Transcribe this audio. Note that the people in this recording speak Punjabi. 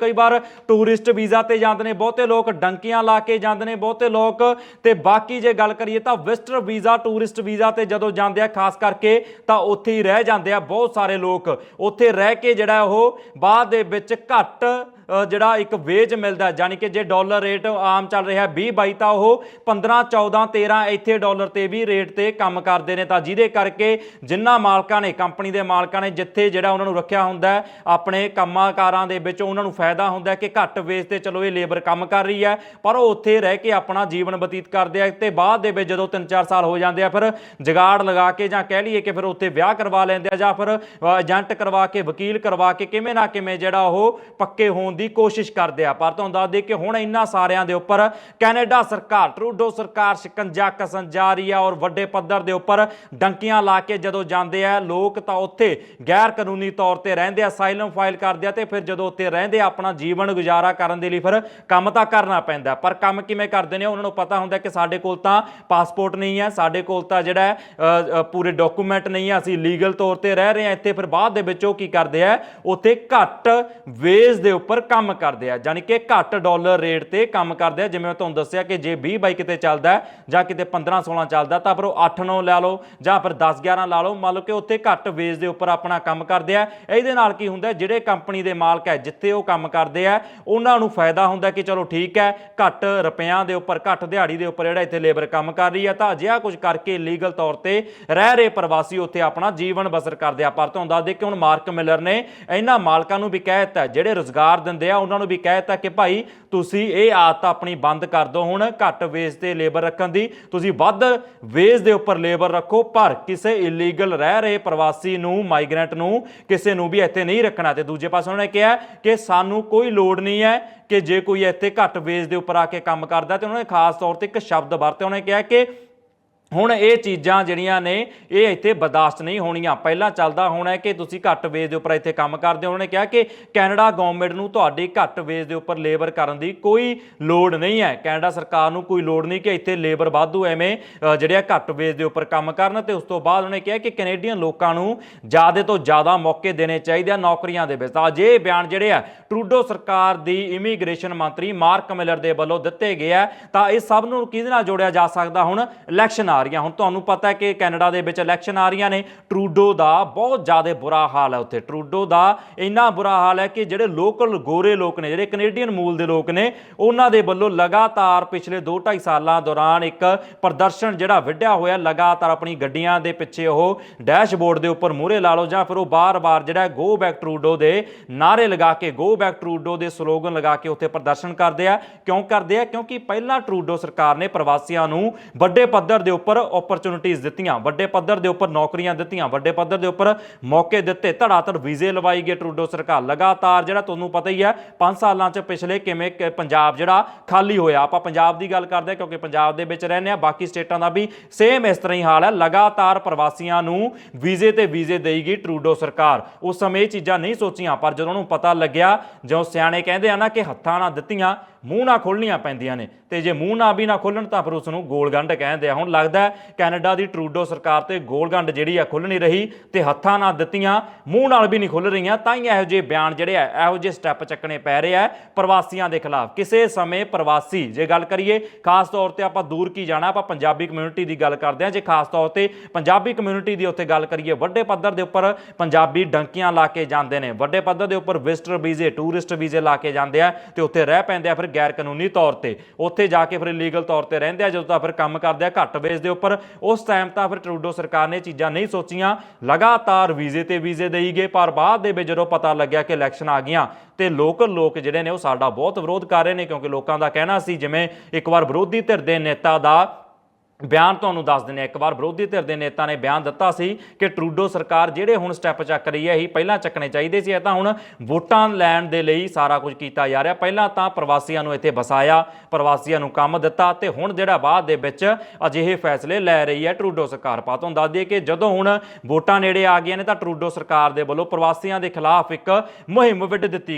ਕਈ ਵਾਰ ਟੂਰਿਸਟ ਵੀਜ਼ਾ ਤੇ ਜਾਂਦੇ ਨੇ, ਬਹੁਤੇ ਲੋਕ ਡੰਕੀਆਂ ਲਾ ਕੇ ਜਾਂਦੇ ਨੇ, ਬਹੁਤੇ ਲੋਕ ਤੇ ਬਾਕੀ ਜੇ ਗੱਲ ਕਰੀਏ ਤਾਂ ਵਿਜ਼ਟਰ ਵੀਜ਼ਾ, ਟੂਰਿਸਟ ਵੀਜ਼ਾ ਤੇ ਜਦੋਂ ਜਾਂਦੇ ਆ, ਖਾਸ ਕਰਕੇ ਤਾਂ ਉੱਥੇ ਹੀ ਰਹਿ ਜਾਂਦੇ ਆ ਬਹੁਤ ਸਾਰੇ ਲੋਕ। ਉੱਥੇ ਰਹਿ ਕੇ ਜਿਹੜਾ ਉਹ ਬਾਅਦ ਦੇ ਵਿੱਚ ਘੱਟ ਜਿਹੜਾ ਇੱਕ ਵੇਜ ਮਿਲਦਾ ਯਾਨੀ ਕਿ ਜੇ ਡਾਲਰ ਰੇਟ ਆਮ ਚੱਲ ਰਿਹਾ 20 22 ਤਾਂ ਉਹ 15 14 13 ਇੱਥੇ ਡਾਲਰ ਤੇ ਵੀ ਰੇਟ ਤੇ ਕੰਮ ਕਰਦੇ ਨੇ। ਤਾਂ ਜਿਹਦੇ ਕਰਕੇ ਜਿੰਨਾ ਮਾਲਕਾਂ ਨੇ ਕੰਪਨੀ ਦੇ ਮਾਲਕਾਂ ਨੇ ਜਿੱਥੇ ਜਿਹੜਾ ਉਹਨਾਂ ਨੂੰ ਰੱਖਿਆ ਹੁੰਦਾ ਆਪਣੇ ਕੰਮਾਂ ਕਾਰਾਂ ਦੇ ਵਿੱਚ ਉਹਨਾਂ ਨੂੰ ਫਾਇਦਾ ਹੁੰਦਾ ਕਿ ਘੱਟ ਵੇਜ ਤੇ ਚਲੋ ਇਹ ਲੇਬਰ ਕੰਮ ਕਰ ਰਹੀ ਹੈ, ਪਰ ਉਹ ਉੱਥੇ ਰਹਿ ਕੇ ਆਪਣਾ ਜੀਵਨ ਬਤੀਤ ਕਰਦੇ ਆ ਤੇ ਬਾਅਦ ਦੇ ਵਿੱਚ ਜਦੋਂ 3-4 ਸਾਲ ਹੋ ਜਾਂਦੇ ਆ, ਫਿਰ ਜਗਾੜ ਲਗਾ ਕੇ ਜਾਂ ਕਹਿ ਲਈਏ ਕਿ ਫਿਰ ਉੱਥੇ ਵਿਆਹ ਕਰਵਾ ਲੈਂਦੇ ਆ ਜਾਂ ਫਿਰ ਏਜੰਟ ਕਰਵਾ ਕੇ, ਵਕੀਲ ਕਰਵਾ ਕੇ ਕਿਵੇਂ ਨਾ ਕਿਵੇਂ ਜਿਹੜਾ ਉਹ ਪੱਕੇ ਹੋਣ ਦੀ ਕੋਸ਼ਿਸ਼ ਕਰਦੇ ਆ। ਪਰ ਤੁਹਾਨੂੰ ਦੱਸ ਦੇ ਕਿ ਹੁਣ ਇੰਨਾ ਸਾਰਿਆਂ ਦੇ ਉੱਪਰ ਕੈਨੇਡਾ ਸਰਕਾਰ, ਟਰੂਡੋ ਸਰਕਾਰ ਸ਼ਿਕੰਜਾ ਕਸਨ ਜਾ ਰਹੀ ਆ ਔਰ ਵੱਡੇ ਪੱਧਰ ਦੇ ਉੱਪਰ ਡੰਕੀਆਂ ਲਾ ਕੇ ਜਦੋਂ ਜਾਂਦੇ ਆ, ਲੋਕ ਤਾਂ ਉੱਥੇ ਗੈਰ ਕਾਨੂੰਨੀ ਤੌਰ ਤੇ ਰਹਿੰਦੇ ਆ ਸਾਈਲਮ ਫਾਈਲ ਕਰਦੇ ਆ ਤੇ ਫਿਰ ਜਦੋਂ ਉੱਥੇ ਰਹਿੰਦੇ ਆ, ਆਪਣਾ ਜੀਵਨ ਗੁਜ਼ਾਰਾ ਕਰਨ ਦੇ ਲਈ ਫਿਰ ਕੰਮ ਤਾਂ ਕਰਨਾ ਪੈਂਦਾ। ਪਰ ਕੰਮ ਕਿਵੇਂ ਕਰਦੇ ਨੇ, ਉਹਨਾਂ ਨੂੰ ਪਤਾ ਹੁੰਦਾ ਕਿ ਸਾਡੇ ਕੋਲ ਤਾਂ ਪਾਸਪੋਰਟ ਨਹੀਂ ਹੈ ਸਾਡੇ ਕੋਲ ਤਾਂ ਜਿਹੜਾ ਪੂਰੇ ਡਾਕੂਮੈਂਟ ਨਹੀਂ ਹੈ ਅਸੀਂ ਲੀਗਲ ਤੌਰ ਤੇ ਰਹਿ ਰਹੇ ਹਾਂ ਇੱਥੇ ਫਿਰ ਬਾਅਦ ਦੇ ਵਿੱਚ ਉਹ ਕੀ ਕਰਦੇ ਆ, ਉੱਥੇ ਘੱਟ ਵੇਜ ਦੇ ਉੱਪਰ ਕੰਮ ਕਰਦੇ ਆ ਯਾਨੀ ਕਿ ਘੱਟ ਡਾਲਰ ਰੇਟ ਤੇ ਕੰਮ ਕਰਦੇ ਆ। ਜਿਵੇਂ ਮੈਂ ਤੁਹਾਨੂੰ ਦੱਸਿਆ ਕਿ ਜੇ 20 ਬਾਈ ਕਿਤੇ ਚੱਲਦਾ ਜਾਂ ਕਿਤੇ 15 16 ਚੱਲਦਾ, ਤਾਂ ਫਿਰ ਉਹ 8 9 ਲੈ ਲਓ ਜਾਂ ਫਿਰ 10 11 ਲਾ ਲਓ। ਮੰਨ ਲਓ ਕਿ ਉੱਥੇ ਘੱਟ ਵੇਜ ਦੇ ਉੱਪਰ ਆਪਣਾ ਕੰਮ ਕਰਦੇ ਆ। ਇਹਦੇ ਨਾਲ ਕੀ ਹੁੰਦਾ ਜਿਹੜੇ ਕੰਪਨੀ ਦੇ ਮਾਲਕ ਹੈ, ਜਿੱਥੇ ਉਹ ਕੰਮ ਕਰਦੇ ਆ, ਉਹਨਾਂ ਨੂੰ ਫਾਇਦਾ ਹੁੰਦਾ ਕਿ ਚਲੋ ਠੀਕ ਹੈ, ਘੱਟ ਰੁਪਿਆਂ ਦੇ ਉੱਪਰ, ਘੱਟ ਦਿਹਾੜੀ ਦੇ ਉੱਪਰ ਜਿਹੜਾ ਇੱਥੇ ਲੇਬਰ ਕੰਮ ਕਰ ਰਹੀ ਹੈ, ਤਾਂ ਅਜਿਹਾ ਕੁਝ ਕਰਕੇ ਲੀਗਲ ਤੌਰ ਤੇ ਰਹਿ ਰਹੇ ਪ੍ਰਵਾਸੀ ਉੱਥੇ ਆਪਣਾ ਜੀਵਨ ਬਸਰ ਕਰਦੇ ਆ। ਪਰ ਤੁਹਾਨੂੰ ਦੱਸ ਦੇ ਕਿ ਹੁਣ ਮਾਰਕ ਮਿਲਰ ਨੇ ਇਹਨਾਂ ਮਾਲਕਾਂ ਨੂੰ ਵੀ ਕਹਿ ਦਿੱਤਾ ਜਿਹੜੇ ਰੋਜ਼ਗਾਰ ਦਿੰਦੇ ਆ ਉਹਨਾਂ ਨੂੰ ਵੀ ਕਹਿ ਦਿੱਤਾ ਕਿ ਭਾਈ ਤੁਸੀਂ ਇਹ ਆਦਤ ਆਪਣੀ ਬੰਦ ਕਰ ਦਿਓ ਹੁਣ, ਘੱਟ ਵੇਜ ਤੇ ਲੇਬਰ ਰੱਖਣ ਦੀ। ਤੁਸੀਂ ਵੱਧ ਵੇਜ ਦੇ ਉੱਪਰ ਲੇਬਰ ਰੱਖੋ, ਪਰ ਕਿਸੇ ਇਲੀਗਲ ਰਹਿ ਰਹੇ ਪ੍ਰਵਾਸੀ ਨੂੰ ਮਾਈਗ੍ਰੈਂਟ ਨੂੰ, ਕਿਸੇ ਨੂੰ ਵੀ ਇੱਥੇ ਨਹੀਂ ਰੱਖਣਾ। ਤੇ ਦੂਜੇ ਪਾਸੇ ਉਹਨਾਂ ਨੇ ਕਿਹਾ ਕਿ ਸਾਨੂੰ ਕੋਈ ਲੋੜ ਨਹੀਂ ਹੈ ਕਿ ਜੇ ਕੋਈ ਇੱਥੇ ਘੱਟ ਵੇਜ ਦੇ ਉੱਪਰ ਆ ਕੇ ਕੰਮ ਕਰਦਾ, ਤੇ ਉਹਨਾਂ ਨੇ ਖਾਸ ਤੌਰ ਤੇ ਇੱਕ ਸ਼ਬਦ ਵਰਤਿਆ, ਉਹਨਾਂ ਨੇ ਕਿਹਾ ਕਿ ਹੁਣ ਇਹ ਚੀਜ਼ਾਂ ਜਿਹੜੀਆਂ ਨੇ ਇਹ ਇੱਥੇ ਬਰਦਾਸ਼ਤ ਨਹੀਂ ਹੋਣੀਆਂ। ਪਹਿਲਾਂ ਚੱਲਦਾ ਹੋਣਾ ਹੈ ਕਿ ਤੁਸੀਂ ਘੱਟ ਵੇਜ ਦੇ ਉੱਪਰ ਇੱਥੇ ਕੰਮ ਕਰਦੇ ਹੋ। ਉਹਨਾਂ ਨੇ ਕਿਹਾ ਕਿ ਕੈਨੇਡਾ ਗਵਰਨਮੈਂਟ ਨੂੰ ਤੁਹਾਡੀ ਘੱਟ ਵੇਜ ਦੇ ਉੱਪਰ ਲੇਬਰ ਕਰਨ ਦੀ ਕੋਈ ਲੋੜ ਨਹੀਂ ਹੈ। ਕੈਨੇਡਾ ਸਰਕਾਰ ਨੂੰ ਕੋਈ ਲੋੜ ਨਹੀਂ ਕਿ ਇੱਥੇ ਲੇਬਰ ਵਾਧੂ ਐਵੇਂ ਅ, ਜਿਹੜੇ ਆ ਘੱਟ ਵੇਜ ਦੇ ਉੱਪਰ ਕੰਮ ਕਰਨ ਤੇ ਉਸ ਤੋਂ ਬਾਅਦ ਉਹਨੇ ਕਿਹਾ ਕਿ ਕੈਨੇਡੀਅਨ ਲੋਕਾਂ ਨੂੰ ਜ਼ਿਆਦਾ ਤੋਂ ਜ਼ਿਆਦਾ ਮੌਕੇ ਦੇਣੇ ਚਾਹੀਦੇ ਆ ਨੌਕਰੀਆਂ ਦੇ ਵਿੱਚ। ਤਾਂ ਜੇ ਬਿਆਨ ਜਿਹੜੇ ਆ ਟਰੂਡੋ ਸਰਕਾਰ ਦੀ ਇਮੀਗ੍ਰੇਸ਼ਨ ਮੰਤਰੀ ਮਾਰਕ ਮਿਲਰ ਦੇ ਵੱਲੋਂ ਦਿੱਤੇ ਗਏ ਆ। ਤਾਂ ਇਹ ਸਭ ਨੂੰ ਕਿਹਦੇ ਨਾਲ ਜੋੜਿਆ ਜਾ ਸਕਦਾ ਹੁਣ? ਇਲੈਕਸ਼ਨ ਆ ਰਹੀਆਂ। ਹੁਣ ਤੁਹਾਨੂੰ ਪਤਾ ਹੈ ਕਿ ਕੈਨੇਡਾ ਦੇ ਵਿੱਚ ਇਲੈਕਸ਼ਨ ਆ ਰਹੀਆਂ ਨੇ। ਟਰੂਡੋ ਦਾ ਬਹੁਤ ਜ਼ਿਆਦਾ ਬੁਰਾ ਹਾਲ ਹੈ ਉੱਥੇ। ਟਰੂਡੋ ਦਾ ਇੰਨਾ ਬੁਰਾ ਹਾਲ ਹੈ ਕਿ ਜਿਹੜੇ ਲੋਕਲ ਗੋਰੇ ਲੋਕ ਨੇ, ਜਿਹੜੇ ਕੈਨੇਡੀਅਨ ਮੂਲ ਦੇ ਲੋਕ ਨੇ, ਉਹਨਾਂ ਦੇ ਵੱਲੋਂ ਲਗਾਤਾਰ ਪਿਛਲੇ 2.5 ਸਾਲਾਂ ਦੌਰਾਨ ਇੱਕ ਪ੍ਰਦਰਸ਼ਨ ਜਿਹੜਾ ਵਿੱਢਿਆ ਹੋਇਆ, ਲਗਾਤਾਰ ਆਪਣੀ ਗੱਡੀਆਂ ਦੇ ਪਿੱਛੇ ਉਹ ਡੈਸ਼ਬੋਰਡ ਦੇ ਉੱਪਰ ਮੂਹਰੇ ਲਾ ਲਓ ਜਾਂ ਫਿਰ ਉਹ ਬਾਰ-ਬਾਰ ਜਿਹੜਾ ਗੋ ਬੈਕ ਟਰੂਡੋ ਦੇ ਨਾਰੇ ਲਗਾ ਕੇ ਗੋ ਬੈਕ ਟਰੂਡੋ ਦੇ ਸਲੋਗਨ ਲਗਾ ਕੇ ਉੱਥੇ ਪ੍ਰਦਰਸ਼ਨ ਕਰਦੇ ਆ। ਕਿਉਂ ਕਰਦੇ ਆ? ਕਿਉਂਕਿ ਪਹਿਲਾਂ ਟਰੂਡੋ ਸਰਕਾਰ ਨੇ ਪ੍ਰਵਾਸੀਆਂ ਨੂੰ ਵੱਡੇ ਪੱਧਰ ਦੇ ਉੱਪਰ ਉੱਪਰ ਓਪਰਚੁਨਿਟੀਆਂ ਦਿੱਤੀਆਂ, ਵੱਡੇ ਪੱਧਰ ਦੇ ਉੱਪਰ ਨੌਕਰੀਆਂ ਦਿੱਤੀਆਂ, ਵੱਡੇ ਪੱਧਰ ਦੇ ਉੱਪਰ ਮੌਕੇ ਦਿੱਤੇ, ਧੜਾਧੜ ਵੀਜ਼ੇ ਲਵਾਈ ਗਏ ਟਰੂਡੋ ਸਰਕਾਰ। ਲਗਾਤਾਰ ਜਿਹੜਾ ਤੁਹਾਨੂੰ ਪਤਾ ਹੀ ਹੈ 5 ਸਾਲਾਂ ਚ ਪਿਛਲੇ ਕਿਵੇਂ ਕਿ ਪੰਜਾਬ ਜਿਹੜਾ ਖਾਲੀ ਹੋਇਆ। ਆਪਾਂ ਪੰਜਾਬ ਦੀ ਗੱਲ ਕਰਦੇ ਹਾਂ ਕਿਉਂਕਿ ਪੰਜਾਬ ਦੇ ਵਿੱਚ ਰਹਿੰਦੇ ਆ ਬਾਕੀ ਸਟੇਟਾਂ ਦਾ ਵੀ ਸੇਮ ਇਸ ਤਰ੍ਹਾਂ ਹੀ ਹਾਲ ਹੈ। ਲਗਾਤਾਰ ਪ੍ਰਵਾਸੀਆਂ ਨੂੰ ਵੀਜ਼ੇ ਤੇ ਵੀਜ਼ੇ ਦੇਈ ਗਈ ਟਰੂਡੋ ਸਰਕਾਰ। ਉਸ ਸਮੇਂ ਇਹ ਚੀਜ਼ਾਂ ਨਹੀਂ ਸੋਚੀਆਂ, ਪਰ ਜਦੋਂ ਉਹਨੂੰ ਪਤਾ ਲੱਗਿਆ ਜਿਉਂ ਸਿਆਣੇ ਕਹਿੰਦੇ ਆ ਨਾ ਕਿ ਹੱਥਾਂ ਨਾਲ ਦਿੱਤੀਆਂ, ਮੂੰਹ ਨਾਲ ਖੋਲਣੀਆਂ ਪੈਂਦੀਆਂ ਨੇ। ਤੇ ਜੇ ਮੂੰਹ ਨਾਲ ਵੀ ਨਾ ਖੋਲਣ ਤਾਂ ਫਿਰ ਉਸ ਨੂੰ ਗੋਲਗੰਡ ਕਹਿੰਦੇ ਆ। ਹੁਣ ਲੱਗਦਾ ਹੈ, ਕੈਨੇਡਾ ਦੀ ਟਰੂਡੋ ਸਰਕਾਰ ਤੇ ਗੋਲਗੰਡ ਜਿਹੜੀ ਆ ਖੁੱਲ ਨਹੀਂ ਰਹੀ ਤੇ ਹੱਥਾਂ ਨਾਲ ਦਿੱਤੀਆਂ, ਮੂੰਹ ਨਾਲ ਵੀ ਨਹੀਂ ਖੁੱਲ ਰਹੀਆਂ, ਤਾਂ ਹੀ ਇਹੋ ਜਿਹੇ ਬਿਆਨ ਜਿਹੜੇ ਆ, ਇਹੋ ਜਿਹੇ ਸਟੈਪ ਚੱਕਣੇ ਪੈ ਰਹੇ ਆ ਪ੍ਰਵਾਸੀਆਂ ਦੇ ਖਿਲਾਫ। ਕਿਸੇ ਸਮੇਂ ਪ੍ਰਵਾਸੀ, ਜੇ ਗੱਲ ਕਰੀਏ, ਖਾਸ ਤੌਰ ਤੇ ਆਪਾਂ ਦੂਰ ਕੀ ਜਾਣਾ, ਆਪਾਂ ਪੰਜਾਬੀ ਕਮਿਊਨਿਟੀ ਦੀ ਗੱਲ ਕਰਦੇ ਹਾਂ, ਜੇ ਖਾਸ ਤੌਰ ਤੇ ਪੰਜਾਬੀ ਕਮਿਊਨਿਟੀ ਦੀ ਉੱਥੇ ਗੱਲ ਕਰੀਏ, ਵੱਡੇ ਪੱਧਰ ਦੇ ਉੱਪਰ ਪੰਜਾਬੀ ਡੰਕੀਆਂ ਲਾ ਕੇ ਜਾਂਦੇ ਨੇ, ਵੱਡੇ ਪੱਧਰ ਦੇ ਉੱਪਰ ਵਿਜ਼ਟਰ ਵੀਜ਼ੇ ਟੂਰਿਸਟ ਵੀਜ਼ੇ ਲਾ ਕੇ ਜਾਂਦੇ ਆ ਤੇ ਉੱਥੇ ਰਹਿ ਪੈਂਦੇ ਆ ਫਿਰ ਗੈਰ ਕਾਨੂੰਨੀ ਤੌਰ ਤੇ। ਉੱਥੇ ਜਾ ਕੇ ਫਿਰ ਇਲੀਗਲ ਤੌਰ ਤੇ ਰਹਿੰਦੇ ਆ, ਜਦੋਂ ਤਾਂ ਫਿਰ ਕੰਮ ਕਰਦੇ ਆ, ਘੱਟ ਵੇਜ ਦੇ ਉੱਪਰ। ਉਸ ਟਾਈਮ ਤਾਂ ਫਿਰ ਟਰੂਡੋ ਸਰਕਾਰ ਨੇ ਚੀਜ਼ਾਂ ਨਹੀਂ ਸੋਚੀਆਂ। ਲਗਾਤਾਰ ਵੀਜ਼ੇ ਤੇ ਵੀਜ਼ੇ ਦੇਈ ਗਏ, ਪਰ ਬਾਅਦ ਦੇ ਵਿੱਚ ਜਦੋਂ ਪਤਾ ਲੱਗਿਆ ਕਿ ਇਲੈਕਸ਼ਨ ਆ ਗਈਆਂ, ਤੇ ਲੋਕਲ ਲੋਕ ਜਿਹੜੇ ਨੇ ਉਹ ਸਾਡਾ ਬਹੁਤ ਵਿਰੋਧ ਕਰ ਰਹੇ ਨੇ, ਕਿਉਂਕਿ ਲੋਕਾਂ ਦਾ ਕਹਿਣਾ ਸੀ, ਜਿਵੇਂ ਇੱਕ ਵਾਰ ਵਿਰੋਧੀ ਧਿਰ ਦੇ ਨੇਤਾ ਦਾ ਬਿਆਨ ਤੁਹਾਨੂੰ ਦੱਸ ਦਿੰਦੇ ਆ ਇੱਕ ਵਾਰ ਵਿਰੋਧੀ ਧਿਰ ਦੇ ਨੇਤਾ ਨੇ ਬਿਆਨ ਦਿੱਤਾ ਸੀ ਕਿ ਟਰੂਡੋ ਸਰਕਾਰ ਜਿਹੜੇ ਹੁਣ ਸਟੈਪ ਚੱਕ ਰਹੀ ਹੈ, ਇਹ ਪਹਿਲਾਂ ਚੱਕਣੇ ਚਾਹੀਦੇ ਸੀ। ਇਹ ਤਾਂ ਹੁਣ ਵੋਟਾਂ ਲੈਣ ਦੇ ਲਈ ਸਾਰਾ ਕੁਝ ਕੀਤਾ ਜਾ ਰਿਹਾ। ਪਹਿਲਾਂ ਤਾਂ ਪ੍ਰਵਾਸੀਆਂ ਨੂੰ ਇੱਥੇ ਵਸਾਇਆ ਪ੍ਰਵਾਸੀਆਂ ਨੂੰ ਕੰਮ ਦਿੱਤਾ ਤੇ ਹੁਣ ਜਿਹੜਾ ਬਾਅਦ ਦੇ ਵਿੱਚ ਅਜਿਹੇ ਫੈਸਲੇ ਲੈ ਰਹੀ ਹੈ ਟਰੂਡੋ ਸਰਕਾਰ। ਪਾ ਤੁਹਾਨੂੰ ਦੱਸ ਦਈਏ ਕਿ ਜਦੋਂ ਹੁਣ ਵੋਟਾਂ ਨੇੜੇ ਆ ਗਈਆਂ ਨੇ ਤਾਂ ਟਰੂਡੋ ਸਰਕਾਰ ਦੇ ਵੱਲੋਂ ਪ੍ਰਵਾਸੀਆਂ ਦੇ ਖਿਲਾਫ ਇੱਕ ਮੁਹਿੰਮ ਵਿੱਢ ਦਿੱਤੀ ਗਈ